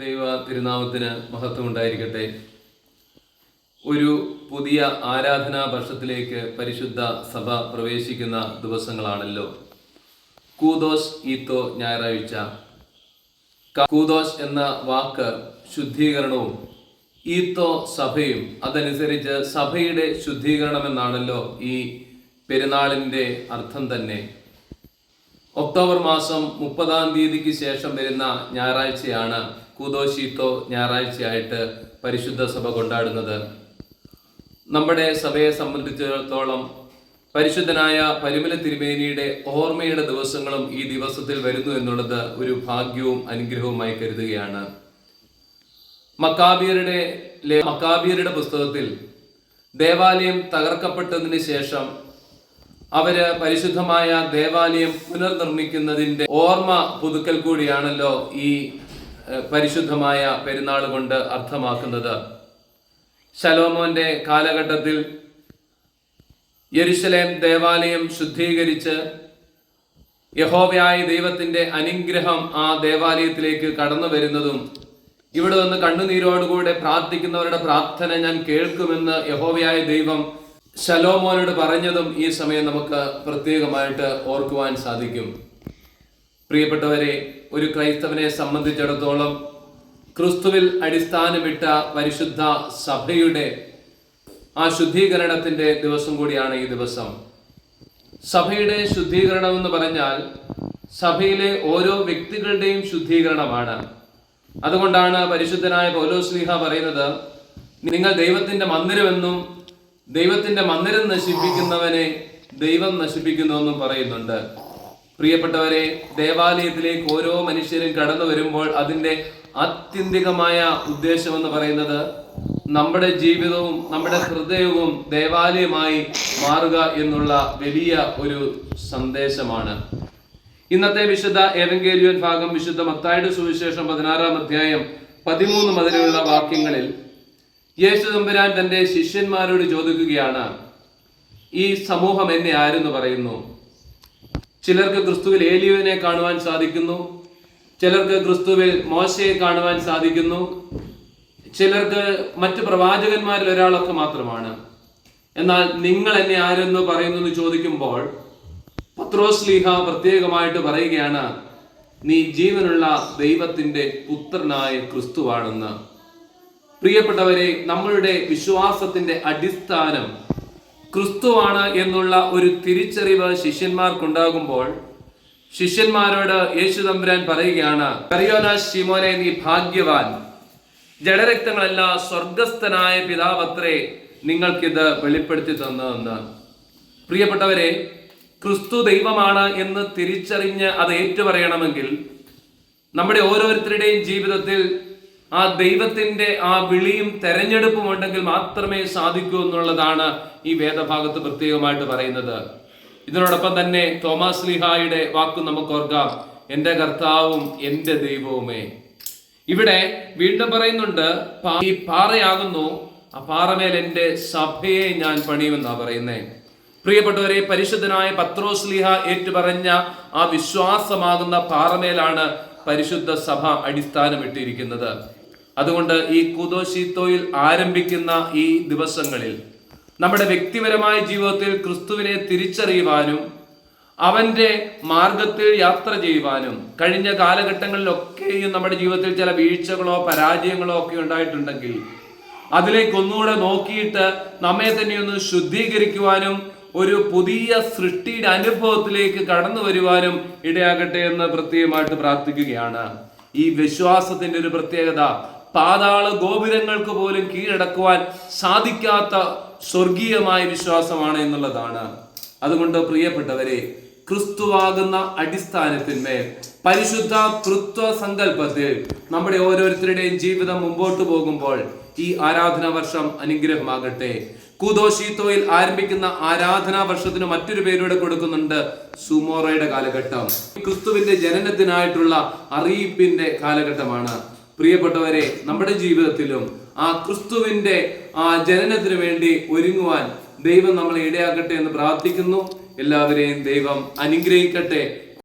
ദൈവ തിരുനാമത്തിന് മഹത്വം ഉണ്ടായിരിക്കട്ടെ ഒരു പുതിയ ആരാധനാ വർഷത്തിലേക്ക് പരിശുദ്ധ സഭ പ്രവേശിക്കുന്ന ദിവസങ്ങളാണല്ലോ. കൂദോസ് ഈത്തോ ഞായറാഴ്ച. കൂദോസ് എന്ന വാക്ക് ശുദ്ധീകരണവും ഈത്തോ സഭയും അതനുസരിച്ച് സഭയുടെ ശുദ്ധീകരണം എന്നാണല്ലോ ഈ പെരുന്നാളിന്റെ അർത്ഥം തന്നെ. ഒക്ടോബർ മാസം മുപ്പതാം തീയതിക്ക് ശേഷം വരുന്ന ഞായറാഴ്ചയാണ് കൂതോശീത്തോ ഞായറാഴ്ചയായിട്ട് പരിശുദ്ധ സഭ കൊണ്ടാടുന്നത്. നമ്മുടെ സഭയെ സംബന്ധിച്ചിടത്തോളം പരിശുദ്ധനായ പരിമല തിരുമേനിയുടെ ഓർമ്മയുടെ ദിവസങ്ങളും ഈ ദിവസത്തിൽ വരുന്നു എന്നുള്ളത് ഒരു ഭാഗ്യവും അനുഗ്രഹവുമായി കരുതുകയാണ്. മക്കാബിയരുടെ മക്കാബിയരുടെ പുസ്തകത്തിൽ ദേവാലയം തകർക്കപ്പെട്ടതിന് ശേഷം അവർ പരിശുദ്ധമായ ദേവാലയം പുനർനിർമ്മിക്കുന്നതിന്റെ ഓർമ്മ പുതുക്കൽ കൂടിയാണല്ലോ ഈ പരിശുദ്ധമായ പെരുന്നാൾ കൊണ്ട് അർത്ഥമാക്കുന്നത് ശലോമോന്റെ കാലഘട്ടത്തിൽ യരുഷലേം ദേവാലയം ശുദ്ധീകരിച്ച് യഹോവയായ ദൈവത്തിന്റെ അനുഗ്രഹം ആ ദേവാലയത്തിലേക്ക് കടന്നു വരുന്നതും ഇവിടെ നിന്ന് കണ്ണുനീരോടുകൂടെ പ്രാർത്ഥിക്കുന്നവരുടെ പ്രാർത്ഥന ഞാൻ കേൾക്കുമെന്ന് യഹോവയായ ദൈവം ശലോമോനോട് പറഞ്ഞതും ഈ സമയം നമുക്ക് പ്രത്യേകമായിട്ട് ഓർക്കുവാൻ സാധിക്കും. പ്രിയപ്പെട്ടവരെ ഒരു ക്രൈസ്തവനെ സംബന്ധിച്ചിടത്തോളം ക്രിസ്തുവിൽ അടിസ്ഥാനമിട്ട പരിശുദ്ധ സഭയുടെ ആ ശുദ്ധീകരണത്തിന്റെ ദിവസം കൂടിയാണ് ഈ ദിവസം. സഭയുടെ ശുദ്ധീകരണം എന്ന് പറഞ്ഞാൽ സഭയിലെ ഓരോ വ്യക്തികളുടെയും ശുദ്ധീകരണമാണ്. അതുകൊണ്ടാണ് പരിശുദ്ധനായ പൗലോസ്ലിഹ പറയുന്നത് നിങ്ങൾ ദൈവത്തിന്റെ മന്ദിരമെന്നും ദൈവത്തിന്റെ മന്ദിരം നശിപ്പിക്കുന്നവനെ ദൈവം നശിപ്പിക്കുന്നുവെന്നും പറയുന്നുണ്ട്. പ്രിയപ്പെട്ടവരെ ദേവാലയത്തിലേക്ക് ഓരോ മനുഷ്യരും കടന്നു വരുമ്പോൾ അതിന്റെ ആത്യന്തികമായ ഉദ്ദേശം എന്ന് പറയുന്നത് നമ്മുടെ ജീവിതവും നമ്മുടെ ഹൃദയവും ദേവാലയമായി മാറുക എന്നുള്ള വലിയ ഒരു സന്ദേശമാണ്. ഇന്നത്തെ വിശുദ്ധ ഏവങ്കേലിയൻ ഭാഗം വിശുദ്ധ മത്തായുടെ സുവിശേഷം പതിനാറാം അധ്യായം പതിമൂന്ന് മുതലുള്ള വാക്യങ്ങളിൽ യേശു തമ്പുരാൻ തന്റെ ശിഷ്യന്മാരോട് ചോദിക്കുകയാണ് ഈ സമൂഹം എന്നെ ആരെന്ന് പറയുന്നു? ചിലർക്ക് ക്രിസ്തുവിൽ ഏലിയുവിനെ കാണുവാൻ സാധിക്കുന്നു. ചിലർക്ക് ക്രിസ്തുവിൽ മോശയെ കാണുവാൻ സാധിക്കുന്നു. ചിലർക്ക് മറ്റ് പ്രവാചകന്മാരിൽ ഒരാളൊക്കെ മാത്രമാണ്. എന്നാൽ നിങ്ങൾ എന്നെ ആരെന്ന് പറയുന്നു എന്ന് ചോദിക്കുമ്പോൾ പത്രോസ് ലീഹ പ്രത്യേകമായിട്ട് പറയുകയാണ് നീ ജീവനുള്ള ദൈവത്തിന്റെ പുത്രനായ ക്രിസ്തുവാണെന്ന്. പ്രിയപ്പെട്ടവരെ നമ്മളുടെ വിശ്വാസത്തിന്റെ അടിസ്ഥാനം ക്രിസ്തുവാണ് എന്നുള്ള ഒരു തിരിച്ചറിവ് ശിഷ്യന്മാർക്കുണ്ടാകുമ്പോൾ ശിഷ്യന്മാരോട് യേശു തമ്പുരാൻ പറയുകയാണ് കറിയോന ശിമോനെ നീ ഭാഗ്യവാൻ. ജഡരക്തങ്ങളല്ല സ്വർഗസ്ഥനായ പിതാവത്രേ നിങ്ങൾക്കിത് വെളിപ്പെടുത്തി തന്നതെന്ന് പ്രിയപ്പെട്ടവരെ ക്രിസ്തു ദൈവമാണ് എന്ന് തിരിച്ചറിഞ്ഞ് അത് ഏറ്റുപറയണമെങ്കിൽ നമ്മുടെ ഓരോരുത്തരുടെയും ജീവിതത്തിൽ ആ ദൈവത്തിന്റെ ആ വിളിയും തെരഞ്ഞെടുപ്പും ഉണ്ടെങ്കിൽ മാത്രമേ സാധിക്കൂ എന്നുള്ളതാണ് ഈ വേദഭാഗത്ത് പ്രത്യേകമായിട്ട് പറയുന്നത്. ഇതിനോടൊപ്പം തന്നെ തോമസ് ലിഹായുടെ വാക്കും നമുക്ക് ഓർക്കാം. എന്റെ കർത്താവും എന്റെ ദൈവവുമേ. ഇവിടെ വീണ്ടും പറയുന്നുണ്ട് ഈ പാറയാകുന്നു ആ പാറമേൽ എന്റെ സഭയെ ഞാൻ പണിയുമെന്നാ പറയുന്നത് പ്രിയപ്പെട്ടവരെ പരിശുദ്ധനായ പത്രോസ് ലിഹ ഏറ്റുപറഞ്ഞ ആ വിശ്വാസമാകുന്ന പാറമേലാണ് പരിശുദ്ധ സഭ അടിസ്ഥാനമിട്ടിരിക്കുന്നത്. അതുകൊണ്ട് ഈ കുദോശീത്തോയിൽ ആരംഭിക്കുന്ന ഈ ദിവസങ്ങളിൽ നമ്മുടെ വ്യക്തിപരമായ ജീവിതത്തിൽ ക്രിസ്തുവിനെ തിരിച്ചറിയുവാനും അവന്റെ മാർഗത്തിൽ യാത്ര ചെയ്യുവാനും കഴിഞ്ഞ കാലഘട്ടങ്ങളിലൊക്കെയും നമ്മുടെ ജീവിതത്തിൽ ചില വീഴ്ചകളോ പരാജയങ്ങളോ ഒക്കെ ഉണ്ടായിട്ടുണ്ടെങ്കിൽ അതിലേക്ക് ഒന്നുകൂടെ നോക്കിയിട്ട് നമ്മെ തന്നെ ഒന്ന് ശുദ്ധീകരിക്കുവാനും ഒരു പുതിയ സൃഷ്ടിയുടെ അനുഭവത്തിലേക്ക് കടന്നു വരുവാനും ഇടയാകട്ടെ എന്ന് പ്രത്യേകമായിട്ട് പ്രാർത്ഥിക്കുകയാണ്. ഈ വിശ്വാസത്തിന്റെ ഒരു പ്രത്യേകത പാതാള ഗോപുരങ്ങൾക്ക് പോലും കീഴടക്കുവാൻ സാധിക്കാത്ത സ്വർഗീയമായ വിശ്വാസമാണ് എന്നുള്ളതാണ്. അതുകൊണ്ട് പ്രിയപ്പെട്ടവരെ ക്രിസ്തുവാകുന്ന അടിസ്ഥാനത്തിന്മേൽ പരിശുദ്ധ കൃത്വ സങ്കല്പത്തിൽ നമ്മുടെ ഓരോരുത്തരുടെയും ജീവിതം മുമ്പോട്ട് പോകുമ്പോൾ ഈ ആരാധനാ വർഷം അനുഗ്രഹമാകട്ടെ. കൂദോഷീത്തോയിൽ ആരംഭിക്കുന്ന ആരാധനാ വർഷത്തിന് മറ്റൊരു പേരൂടെ കൊടുക്കുന്നുണ്ട് സുമോറയുടെ കാലഘട്ടം. ക്രിസ്തുവിന്റെ ജനനത്തിനായിട്ടുള്ള അറിയിപ്പിന്റെ കാലഘട്ടമാണ്. പ്രിയപ്പെട്ടവരെ നമ്മുടെ ജീവിതത്തിലും ആ ക്രിസ്തുവിന്റെ ആ ജനനത്തിന് വേണ്ടി ഒരുങ്ങുവാൻ ദൈവം നമ്മളെ ഇടയാക്കട്ടെ എന്ന് പ്രാർത്ഥിക്കുന്നു. എല്ലാവരെയും ദൈവം അനുഗ്രഹിക്കട്ടെ.